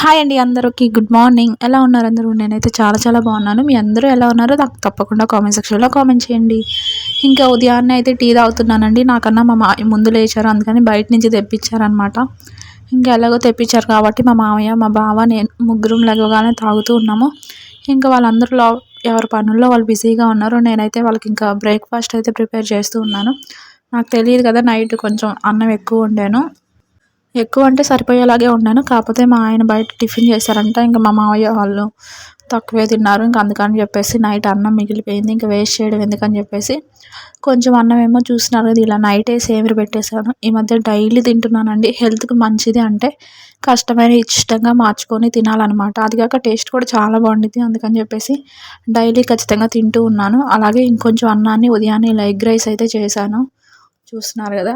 Hi అండి అందరికీ good morning ఎలా ఉన్నారు అందరూ? నేనైతే చాలా చాలా బాగున్నాను. మీ అందరూ ఎలా ఉన్నారో నాకు తప్పకుండా కామెంట్ సెక్షన్లో కామెంట్ చేయండి. ఇంకా ఉదయాన్నే అయితే టీ తాగుతున్నానండి. నాకన్నా మా మా ముందు లేచారు అందుకని బయట నుంచి తెప్పించారనమాట ఇంకా ఎలాగో తెప్పించారు కాబట్టి మా మామయ్య మా బావ నేను ముగ్గురం లెగవగానే తాగుతూ ఉన్నాము. ఇంకా వాళ్ళందరిలో ఎవరి పనుల్లో వాళ్ళు బిజీగా ఉన్నారు నేనైతే వాళ్ళకి ఇంకా బ్రేక్ఫాస్ట్ అయితే ప్రిపేర్ చేస్తూ ఉన్నాను. నాకు తెలియదు కదా నైట్ కొంచెం అన్నం ఎక్కువ వండాను. ఎక్కువ అంటే సరిపోయేలాగే ఉన్నాను కాకపోతే మా ఆయన బయట టిఫిన్ చేశారంట. ఇంకా మా మామయ్య వాళ్ళు తక్కువే తిన్నారు. ఇంకా అందుకని చెప్పేసి నైట్ అన్నం మిగిలిపోయింది. ఇంకా వేస్ట్ చేయడం ఎందుకని చెప్పేసి కొంచెం అన్నం ఏమో చూసినారు కదా ఇలా నైటే సేమిరి పెట్టేశాను. ఈ మధ్య డైలీ తింటున్నానండి. హెల్త్కి మంచిది అంటే కష్టమైన ఇష్టంగా మార్చుకొని తినాలన్నమాట. అది కాక టేస్ట్ కూడా చాలా బాగుండిద్ది. అందుకని చెప్పేసి డైలీ ఖచ్చితంగా తింటూ ఉన్నాను. అలాగే ఇంకొంచెం అన్నాన్ని ఉదయాన్నే ఇలా ఎగ్ రైస్ అయితే చేశాను. చూస్తున్నారు కదా.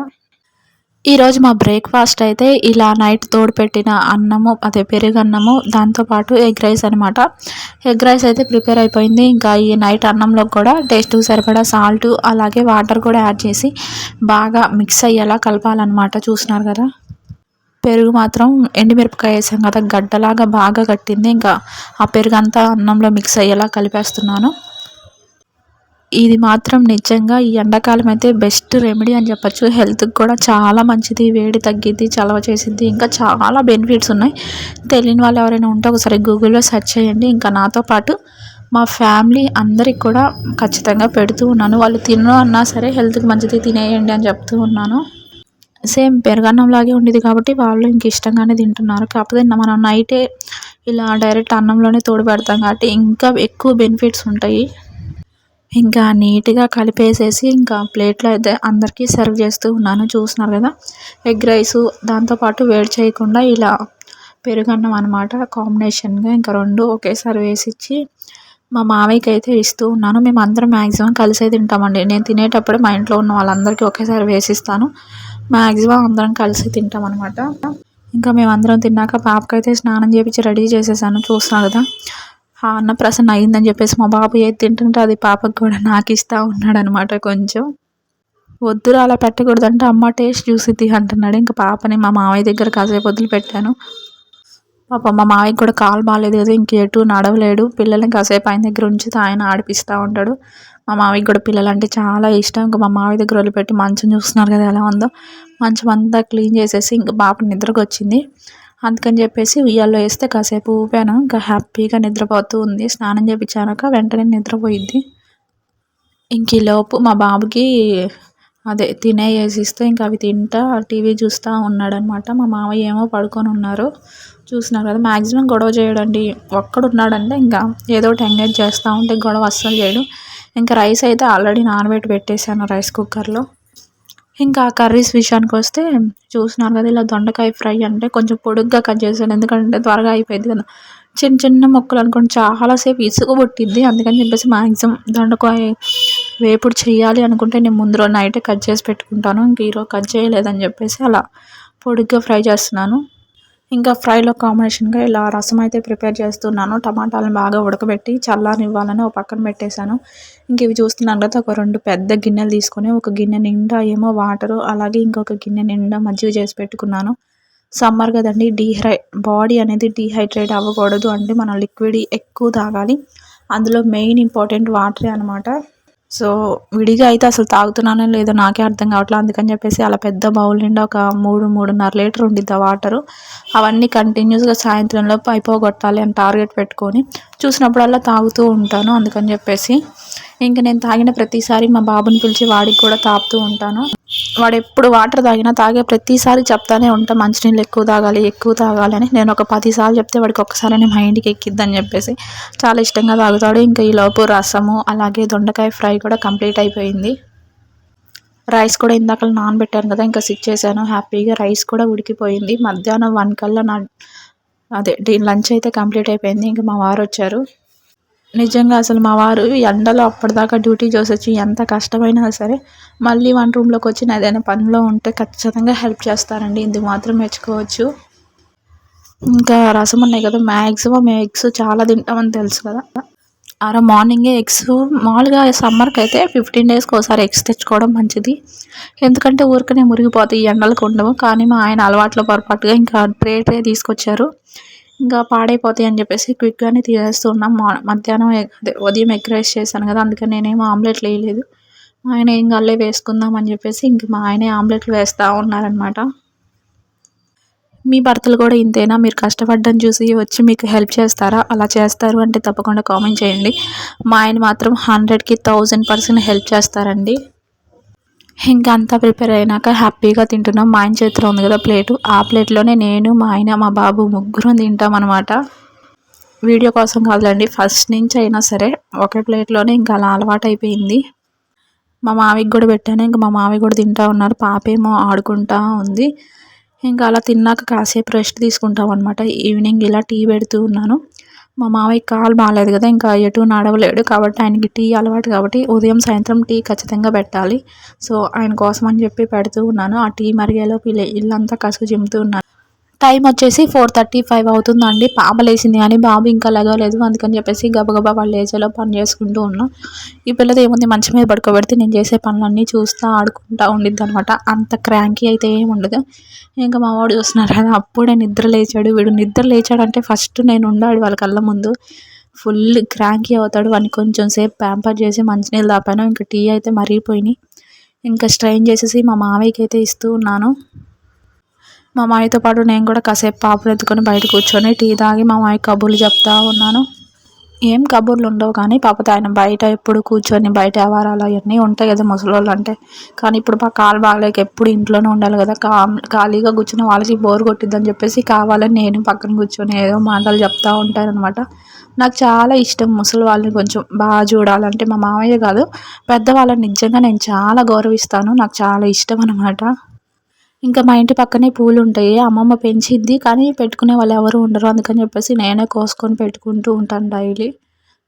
ఈరోజు మా బ్రేక్ఫాస్ట్ అయితే ఇలా నైట్ తోడుపెట్టిన అన్నము అదే పెరుగు అన్నము దాంతోపాటు ఎగ్ రైస్ అనమాట ఎగ్ రైస్ అయితే ప్రిపేర్ అయిపోయింది. ఇంకా ఈ నైట్ అన్నంలో కూడా టేస్ట్ సరిపడా సాల్ట్ అలాగే వాటర్ కూడా యాడ్ చేసి బాగా మిక్స్ అయ్యేలా కలపాలన్నమాట. చూసినారు కదా? పెరుగు మాత్రం ఎండుమిరపకాయ వేసాం కదా గడ్డలాగా బాగా కట్టింది. ఇంకా ఆ పెరుగు అంతా అన్నంలో మిక్స్ అయ్యేలా కలిపేస్తున్నాను. ఇది మాత్రం నిజంగా ఈ ఎండాకాలం అయితే బెస్ట్ రెమెడీ అని చెప్పచ్చు. హెల్త్కి కూడా చాలా మంచిది. వేడి తగ్గిద్ది చలవ చేసిద్ది. ఇంకా చాలా బెనిఫిట్స్ ఉన్నాయి. తెలియని వాళ్ళు ఎవరైనా ఉంటే ఒకసారి గూగుల్లో సెర్చ్ చేయండి. ఇంకా నాతో పాటు మా ఫ్యామిలీ అందరికి కూడా ఖచ్చితంగా పెడుతూ ఉన్నాను. వాళ్ళు తినను అన్నా సరే హెల్త్కి మంచిది తినేయండి అని చెప్తూ ఉన్నాను. సేమ్ పెరగన్నంలాగే ఉండేది కాబట్టి వాళ్ళు ఇంక ఇష్టంగానే తింటున్నారు. కాకపోతే మనం నైటే ఇలా డైరెక్ట్ అన్నంలోనే తోడు పెడతాం కాబట్టి ఇంకా ఎక్కువ బెనిఫిట్స్ ఉంటాయి. ఇంకా నీట్గా కలిపేసేసి ఇంకా ప్లేట్లో అయితే అందరికీ సర్వ్ చేస్తూ ఉన్నాను. చూస్తున్నారు కదా? ఎగ్ రైసు దాంతోపాటు వేడి చేయకుండా ఇలా పెరుగన్నం అనమాట కాంబినేషన్గా ఇంకా రెండు ఒకేసారి వేసి ఇచ్చి మా మావయ్యకి అయితే ఇస్తూ ఉన్నాను. మేము అందరం మ్యాక్సిమం కలిసే తింటామండి. నేను తినేటప్పుడు మా ఇంట్లో ఉన్న వాళ్ళందరికీ ఒకేసారి వేసిస్తాను. మ్యాక్సిమం అందరం కలిసి తింటాం అనమాట ఇంకా మేమందరం తిన్నాక పాపకైతే స్నానం చేపించి రెడీ చేసేసాను. చూస్తున్నాను కదా? ఆ అన్నప్రాసన అయిందని చెప్పేసి మా బాబు ఏది తింటుంటే అది పాపకు కూడా నాకు ఇస్తూ ఉన్నాడు అనమాట కొంచెం. వద్దురా అలా పెట్టకూడదంటే అమ్మ టేస్ట్ చూసిద్ది అంటున్నాడు. ఇంకా పాపని మా మావయ్య దగ్గర కాసేపు వదిలిపెట్టాను. పాప మా మావయ్యకి కూడా కాలు బాగాలేదు కదా ఇంకెటు నడవలేడు. పిల్లల్ని కాసేపు ఆయన దగ్గర ఉంచితే ఆయన ఆడిపిస్తూ ఉంటాడు. మా మావయ్య కూడా పిల్లలు అంటే చాలా ఇష్టం. ఇంకా మా మావయ్య దగ్గర వదిలిపెట్టి మంచం చూస్తున్నారు కదా ఎలా ఉందో. మంచం అంతా క్లీన్ చేసేసి ఇంకా పాప నిద్రకు వచ్చింది. అందుకని చెప్పేసి ఉయ్యాల్లో వేస్తే కాసేపు ఊపాను. ఇంకా హ్యాపీగా నిద్రపోతూ ఉంది. స్నానం చేయించాక వెంటనే నిద్రపోయిద్ది. ఇంక ఈలోపు మా బాబుకి అదే తినే వేసిస్తే ఇంకా అవి తింటా టీవీ చూస్తూ ఉన్నాడనమాట. మా మామయ్య ఏమో పడుకొని ఉన్నారు. చూసినారు కదా మ్యాక్సిమం గొడవ చేయడండి. ఒక్కడున్నాడంటే ఇంకా ఏదో ఒకటి ఎంగేజ్ చేస్తూ ఉంటే గొడవ అస్సలు చేయడు. ఇంకా రైస్ అయితే ఆల్రెడీ నానబెట్టి పెట్టేశాను రైస్ కుక్కర్లో. ఇంకా కర్రీస్ విషయానికి వస్తే చూసినారు కదా ఇలా దొండకాయ ఫ్రై అంటే కొంచెం పొడుగ్గా కట్ చేశాను. ఎందుకంటే త్వరగా అయిపోయింది కదా. చిన్న చిన్న మొక్కలు అనుకోండి చాలాసేపు ఇసుక పుట్టిద్ది. అందుకని చెప్పేసి మ్యాక్సిమం దొండకాయ వేపుడు చేయాలి అనుకుంటే నేను ముందు రోజు నైటే కట్ చేసి పెట్టుకుంటాను. ఇంక ఈరోజు కట్ చేయలేదని చెప్పేసి అలా పొడుగ్గా ఫ్రై చేస్తున్నాను. ఇంకా ఫ్రైలో కాంబినేషన్గా ఇలా రసం అయితే ప్రిపేర్ చేస్తున్నాను. టమాటాలను బాగా ఉడకబెట్టి చల్లారనివ్వాలని ఒక పక్కన పెట్టేశాను. ఇంక ఇవి చూస్తున్నాను కదా ఒక రెండు పెద్ద గిన్నెలు తీసుకొని ఒక గిన్నె నిండా ఏమో వాటరు అలాగే ఇంకొక గిన్నె నిండా మజ్జిగ చేసి పెట్టుకున్నాను. సమ్మర్ కదండి డీహై బాడీ అనేది డీహైడ్రేట్ అవ్వకూడదు. అంటే మనం లిక్విడ్ ఎక్కువ తాగాలి. అందులో మెయిన్ ఇంపార్టెంట్ వాటరే అనమాట సో విడిగా అయితే అసలు తాగుతున్నానో లేదో నాకే అర్థం కావట్లేదు. అందుకని చెప్పేసి అలా పెద్ద బౌల్ నిండా ఒక మూడు మూడున్నర లీటర్ ఉండిద్ది వాటరు. అవన్నీ కంటిన్యూస్గా సాయంత్రంలోపు అయిపోగొట్టాలి అని టార్గెట్ పెట్టుకొని చూసినప్పుడల్లా తాగుతూ ఉంటాను. అందుకని చెప్పేసి ఇంకా నేను తాగిన ప్రతిసారి మా బాబుని పిలిచి వాడికి కూడా తాగుతూ ఉంటాను. వాడు ఎప్పుడు వాటర్ తాగినా తాగే ప్రతిసారి చెప్తానే ఉంటా మంచినీళ్ళు ఎక్కువ తాగాలి ఎక్కువ తాగాలి అని. నేను ఒక పదిసార్లు చెప్తే వాడికి ఒక్కసారి మైండ్కి ఎక్కిద్దని చెప్పేసి చాలా ఇష్టంగా తాగుతాడు. ఇంకా ఈ లోపు రసము అలాగే దొండకాయ ఫ్రై కూడా కంప్లీట్ అయిపోయింది. రైస్ కూడా ఇందాక నానబెట్టాను కదా ఇంకా సిక్ చేశాను. హ్యాపీగా రైస్ కూడా ఉడికిపోయింది. మధ్యాహ్నం వన్ కల్లా నా అదే లంచ్ అయితే కంప్లీట్ అయిపోయింది. ఇంకా మా వారు వచ్చారు. నిజంగా అసలు మా వారు ఎండలో అప్పటిదాకా డ్యూటీ చేసొచ్చి ఎంత కష్టమైనా సరే మళ్ళీ వన్ రూమ్లోకి వచ్చి ఏదైనా పనిలో ఉంటే ఖచ్చితంగా హెల్ప్ చేస్తారండి. ఇందుకు మాత్రం మెచ్చుకోవచ్చు ఇంకా రసం ఉన్నాయి కదా మ్యాక్సిమం మేము ఎగ్స్ చాలా తింటామని తెలుసు కదా. ఆరో మార్నింగే ఎగ్స్ మామూలుగా సమ్మర్కి అయితే ఫిఫ్టీన్ డేస్కి ఒకసారి ఎగ్స్ తెచ్చుకోవడం మంచిది. ఎందుకంటే ఊరికనే మురిగిపోతాయి ఎండలకు ఉండవు. కానీ మా ఆయన అలవాట్లో పొరపాటుగా ఇంకా ట్రే ట్రే తీసుకొచ్చారు. ఇంకా పాడైపోతాయి అని చెప్పేసి క్విక్గానే తీసేస్తూ ఉన్నాం. మా- మధ్యాహ్నం అదే ఉదయం ఎగ్ రైస్ చేశాను కదా అందుకని నేనేమో ఆమ్లెట్లు వేయలేదు. మా ఆయన ఏం గల్లే వేసుకుందాం అని చెప్పేసి ఇంక మా ఆయనే ఆమ్లెట్లు వేస్తూ ఉన్నారనమాట మీ భర్తలు కూడా ఇంతేనా? మీరు కష్టపడ్డం చూసి వచ్చి మీకు హెల్ప్ చేస్తారా? అలా చేస్తారు అంటే తప్పకుండా కామెంట్ చేయండి. మా ఆయన మాత్రం హండ్రెడ్కి థౌజండ్ పర్సెంట్ హెల్ప్ చేస్తారండి. ఇంకా అంతా ప్రిపేర్ అయినాక హ్యాపీగా తింటున్నాం. మా ఆయన చేతిలో ఉంది కదా ప్లేటు. ఆ ప్లేట్లోనే నేను మా ఆయన మా బాబు ముగ్గురం తింటాం అనమాట వీడియో కోసం కాదులండి ఫస్ట్ నుంచి అయినా సరే ఒకే ప్లేట్లోనే ఇంకా అలా అలవాటు అయిపోయింది. మా మావికి కూడా పెట్టాను ఇంకా మా మావి కూడా తింటా ఉన్నారు. పాపేమో ఆడుకుంటా ఉంది. ఇంకా అలా తిన్నాక కాసేపు రెస్ట్ తీసుకుంటాం అనమాట ఈవినింగ్ ఇలా టీ పెడుతూ ఉన్నాను. మా మావయ్య కాలు బాగాలేదు కదా ఇంకా ఎటు నడవలేడు కాబట్టి ఆయనకి టీ అలవాటు కాబట్టి ఉదయం సాయంత్రం టీ ఖచ్చితంగా పెట్టాలి. సో ఆయన కోసం అని చెప్పి పెడుతూ ఉన్నాను. ఆ టీ మరిగేలోపు ఇల్లంతా కసుగు చిమ్ముతూ ఉన్నాను టైం వచ్చేసి ఫోర్ థర్టీ ఫైవ్ అవుతుందండి. పాప లేచింది కానీ బాబు ఇంకా లెగలేదు అందుకని చెప్పేసి గబగబా వాళ్ళు లేచేలో పని చేసుకుంటూ ఉన్నా. ఈ పిల్లది ఏముంది? మంచి మీద పడుకోబెడితే నేను చేసే పనులన్నీ చూస్తూ ఆడుకుంటూ ఉండిద్ది అనమాట అంత క్రాంకీ అయితే ఏమి ఉండదు. ఇంకా మా వాడు చూస్తున్నారు కదా అప్పుడే నిద్ర లేచాడు. వీడు నిద్ర లేచాడంటే ఫస్ట్ నేను ఉండాడు వాళ్ళ కళ్ళ ముందు. ఫుల్ క్రాంకీ అవుతాడు. వాడిని కొంచెం సేపు ప్యాంపర్ చేసి మంచినీళ్ళు తాపాను. ఇంకా టీ అయితే మరిగిపోయినాయి. ఇంకా స్ట్రైన్ చేసేసి మా మావయ్యకి అయితే ఇస్తూ ఉన్నాను. మా మాయతో పాటు నేను కూడా కాసేపు పాపలు ఎత్తుకొని బయట కూర్చొని టీ తాగి మా మామయ్య కబుర్లు చెప్తా ఉన్నాను. ఏం కబుర్లు ఉండవు కానీ పాపతో ఆయన బయట ఎప్పుడు కూర్చొని బయట వ్యవహారాలు అవన్నీ ఉంటాయి కదా ముసలోళ్ళు అంటే. కానీ ఇప్పుడు మా కాలు బాగలేక ఎప్పుడు ఇంట్లోనే ఉండాలి కదా. కా ఖాళీగా కూర్చొని వాళ్ళకి బోర్ కొట్టిద్దని చెప్పేసి కావాలని నేను పక్కన కూర్చొని ఏదో మాటలు చెప్తా ఉంటానన్నమాట. నాకు చాలా ఇష్టం ముసలి వాళ్ళని కొంచెం బాగా చూడాలంటే. మా మామయ్య కాదు పెద్దవాళ్ళని నిజంగా నేను చాలా గౌరవిస్తాను. నాకు చాలా ఇష్టం అనమాట ఇంకా మా ఇంటి పక్కనే పూలు ఉంటాయి అమ్మమ్మ పెంచింది కానీ పెట్టుకునే వాళ్ళు ఎవరు ఉండరు. అందుకని చెప్పేసి నేనే కోసుకొని పెట్టుకుంటూ ఉంటాను డైలీ.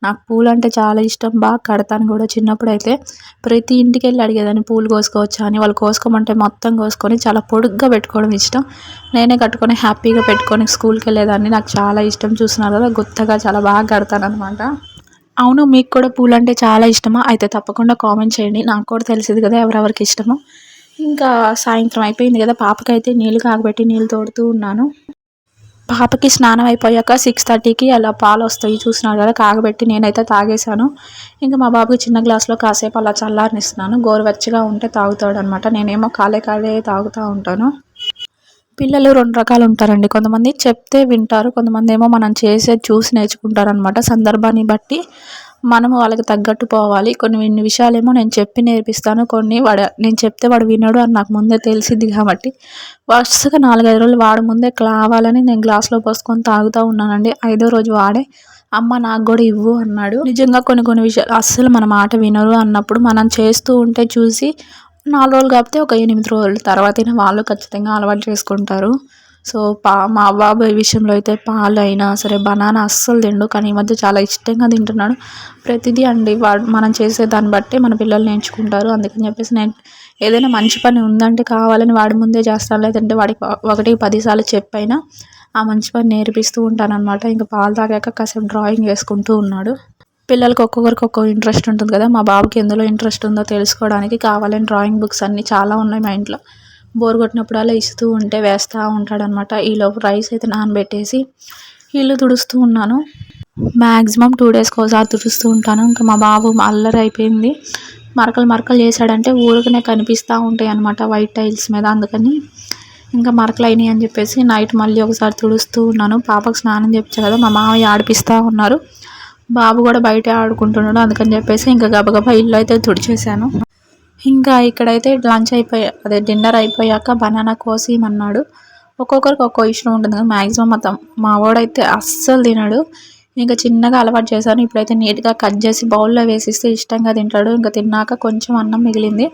నాకు పూలు అంటే చాలా ఇష్టం. బాగా కడతాను కూడా చిన్నప్పుడు అయితే ప్రతి ఇంటికి వెళ్ళి అడిగేదాన్ని పూలు కోసుకోవచ్చా? అని. వాళ్ళు కోసుకోమంటే మొత్తం కోసుకొని చాలా పొడుగ్గా పెట్టుకోవడం ఇష్టం. నేనే కట్టుకొని హ్యాపీగా పెట్టుకొని స్కూల్కి వెళ్ళేదాన్ని నాకు చాలా ఇష్టం. చూస్తున్నారు కదా గుత్తగా చాలా బాగా కడతాను అనమాట అవును మీకు కూడా పూలు అంటే చాలా ఇష్టమా? అయితే తప్పకుండా కామెంట్ చేయండి. నాకు కూడా తెలిసింది కదా ఎవరెవరికి ఇష్టమో. ఇంకా సాయంత్రం అయిపోయింది కదా పాపకైతే నీళ్ళు కాగబెట్టి నీళ్ళు తోడుతూ ఉన్నాను. పాపకి స్నానం అయిపోయాక సిక్స్ థర్టీకి అలా పాలు వస్తాయి చూసినారు కదా కాగబెట్టి నేనైతే తాగేశాను. ఇంకా మా బాబుకి చిన్న గ్లాస్లో కాసేపు అలా చల్లారనిస్తున్నాను. గోరువెచ్చగా ఉంటే తాగుతాడు అనమాట నేనేమో కాలే కాలే తాగుతూ ఉంటాను. పిల్లలు రెండు రకాలు ఉంటారండి. కొంతమంది చెప్తే వింటారు కొంతమంది ఏమో మనం చేసేది చూసి నేర్చుకుంటారు అనమాట సందర్భాన్ని బట్టి మనము వాళ్ళకి తగ్గట్టు పోవాలి. కొన్ని ఇన్ని విషయాలేమో నేను చెప్పి నేర్పిస్తాను. కొన్ని వాడు నేను చెప్తే వాడు వినడు అని నాకు ముందే తెలిసిద్ది కాబట్టి. వరుసగా నాలుగైదు రోజులు వాడు ముందే కావాలని నేను గ్లాస్లో పోసుకొని తాగుతూ ఉన్నానండి. ఐదో రోజు వాడే. అమ్మ నాకు కూడా ఇవ్వు అన్నాడు. నిజంగా కొన్ని కొన్ని విషయాలు అస్సలు మన మాట వినరు అన్నప్పుడు మనం చేస్తూ ఉంటే చూసి నాలుగు రోజులు కాకపోతే ఒక ఎనిమిది రోజుల తర్వాతైనా వాళ్ళు ఖచ్చితంగా అలవాటు చేసుకుంటారు. సో పా మా బాబాయ్ విషయంలో అయితే పాలు అయినా సరే బనానా అస్సలు తిండు కానీ ఈ మధ్య చాలా ఇష్టంగా తింటున్నాడు. ప్రతిదీ అండి వాడు మనం చేసే దాన్ని బట్టే మన పిల్లలు నేర్చుకుంటారు. అందుకని చెప్పేసి నేను ఏదైనా మంచి పని ఉందంటే కావాలని వాడి ముందే చేస్తాను. లేదంటే వాడికి ఒకటి పదిసార్లు చెప్పైనా ఆ మంచి పని నేర్పిస్తూ ఉంటానన్నమాట. ఇంకా పాలు తాగాక కాసేపు డ్రాయింగ్ వేసుకుంటూ ఉన్నాడు. పిల్లలకి ఒక్కొక్కరికి ఒక్కొక్క ఇంట్రెస్ట్ ఉంటుంది కదా మా బాబుకి ఎందులో ఇంట్రెస్ట్ ఉందో తెలుసుకోవడానికి కావాలని డ్రాయింగ్ బుక్స్ అన్నీ చాలా ఉన్నాయి మా ఇంట్లో. బోర్ కొట్టినప్పుడల్లా ఇస్తూ ఉంటే వేస్తూ ఉంటాడనమాట. ఈలోపు రైస్ అయితే నానబెట్టేసి ఇల్లు తుడుస్తూ ఉన్నాను. మ్యాక్సిమం టూ డేస్కి ఒకసారి తుడుస్తూ ఉంటాను. ఇంకా మా బాబు అల్లరి అయిపోయింది. మరకలు మరకలు చేశాడంటే ఊరికనే కనిపిస్తూ ఉంటాయి అనమాట వైట్ టైల్స్ మీద. అందుకని ఇంకా మరకలు అయినాయి అని చెప్పేసి నైట్ మళ్ళీ ఒకసారి తుడుస్తూ ఉన్నాను. పాపకు స్నానం చెప్పాను కదా మా మామయ్య ఆడిపిస్తూ ఉన్నారు. బాబు కూడా బయట ఆడుకుంటున్నాడు. అందుకని చెప్పేసి ఇంకా గబగబా ఇల్లు అయితే తుడిచేశాను. ఇంకా ఇక్కడైతే లంచ్ అయిపోయా అదే డిన్నర్ అయిపోయాక బనానా కోసిమన్నాడు ఒక్కొక్కరికి ఒక్కో ఇష్టం ఉంటుంది కదా మ్యాక్సిమం మొత్తం. మా వాడైతే అస్సలు తినడు. ఇంకా చిన్నగా అలవాటు చేశాను. ఇప్పుడైతే నీట్గా కట్ చేసి బౌల్లో వేసిస్తే ఇష్టంగా తింటాడు. ఇంకా తిన్నాక కొంచెం అన్నం మిగిలింది.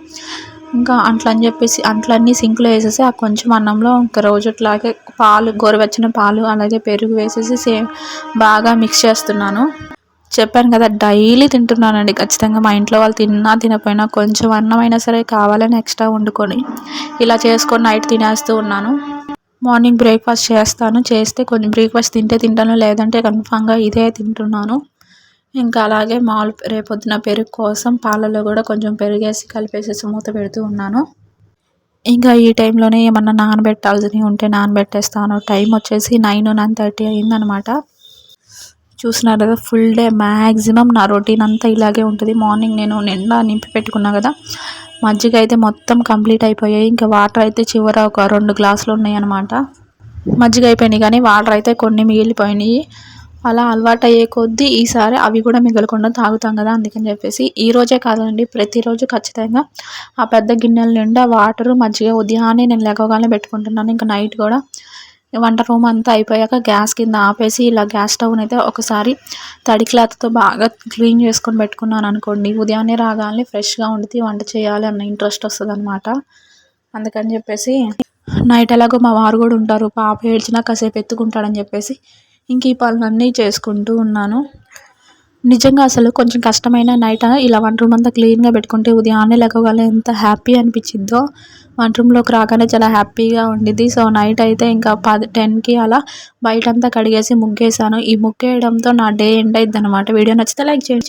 ఇంకా అంట్లని చెప్పేసి అంట్లన్నీ సింక్లో వేసేసి ఆ కొంచెం అన్నంలో ఇంకా రోజుట్లాగే పాలు గోరువెచ్చని పాలు అలాగే పెరుగు వేసేసి సేమ్ బాగా మిక్స్ చేస్తున్నాను. చెప్పాను కదా డైలీ తింటున్నానండి. ఖచ్చితంగా మా ఇంట్లో వాళ్ళు తిన్నా తినకపోయినా కొంచెం అన్నం అయినా సరే కావాలని ఎక్స్ట్రా వండుకొని ఇలా చేసుకొని నైట్ తినేస్తూ ఉన్నాను. మార్నింగ్ బ్రేక్ఫాస్ట్ చేస్తాను. చేస్తే కొంచెం బ్రేక్ఫాస్ట్ తింటే తింటాను లేదంటే కన్ఫామ్గా ఇదే తింటున్నాను. ఇంకా అలాగే మాల్ రేపొద్దున పెరుగు కోసం పాలలో కూడా కొంచెం పెరిగేసి కలిపేసేసి మూత పెడుతూ ఉన్నాను. ఇంకా ఈ టైంలోనే ఏమన్నా నానబెట్టాల్సినవి ఉంటే నానబెట్టేస్తాను. టైం వచ్చేసి నైన్ నైన్ థర్టీ అయిందనమాట. చూసినారు కదా ఫుల్ డే మ్యాక్సిమం నా రొటీన్ అంతా ఇలాగే ఉంటుంది. మార్నింగ్ నేను నిండా నింపి పెట్టుకున్నా కదా మజ్జిగ అయితే మొత్తం కంప్లీట్ అయిపోయాయి. ఇంకా వాటర్ అయితే చివర ఒక రెండు గ్లాసులు ఉన్నాయన్నమాట మజ్జిగ అయిపోయినాయి కానీ వాటర్ అయితే కొన్ని మిగిలిపోయినాయి. అలా అలవాటు అయ్యే కొద్దీ ఈసారి అవి కూడా మిగలకుండా తాగుతాం కదా అందుకని చెప్పేసి ఈ రోజే కాదండి ప్రతిరోజు ఖచ్చితంగా ఆ పెద్ద గిన్నెల నిండా వాటర్ మజ్జిగ ఉదయాన్నే నేను లెగవగానే పెట్టుకుంటున్నాను. ఇంకా నైట్ కూడా వంట రూమ్ అంతా అయిపోయాక గ్యాస్ కింద ఆపేసి ఇలా గ్యాస్ స్టవ్ అయితే ఒకసారి తడి క్లాత్తో బాగా క్లీన్ చేసుకొని పెట్టుకున్నాను అనుకోండి. ఉదయాన్నే రాగానే ఫ్రెష్గా ఉండి వంట చేయాలి అన్న ఇంట్రెస్ట్ వస్తుంది అనమాట అందుకని చెప్పేసి నైట్ ఎలాగో మా వారు కూడా ఉంటారు. పాప ఏడ్చినా కాసేపు ఎత్తుకుంటాడని చెప్పేసి ఇంక ఈ పనులన్నీ చేసుకుంటూ ఉన్నాను. నిజంగా అసలు కొంచెం కష్టమైన నైట్? ఇలా వంట రూమ్ అంతా క్లీన్గా పెట్టుకుంటే ఉదయాన్నే లేకగానే ఎంత హ్యాపీ అనిపించిద్దో. రూమ్లోకి రాగానే చాలా హ్యాపీగా ఉండిద్ది. సో నైట్ అయితే ఇంకా పది టెన్కి అలా బయటంతా కడిగేసి ముగ్గేసాను. ఈ ముగ్గేయడంతో నా డే ఎండ్ అయిద్ది అనమాట వీడియో నచ్చితే లైక్ చేయండి.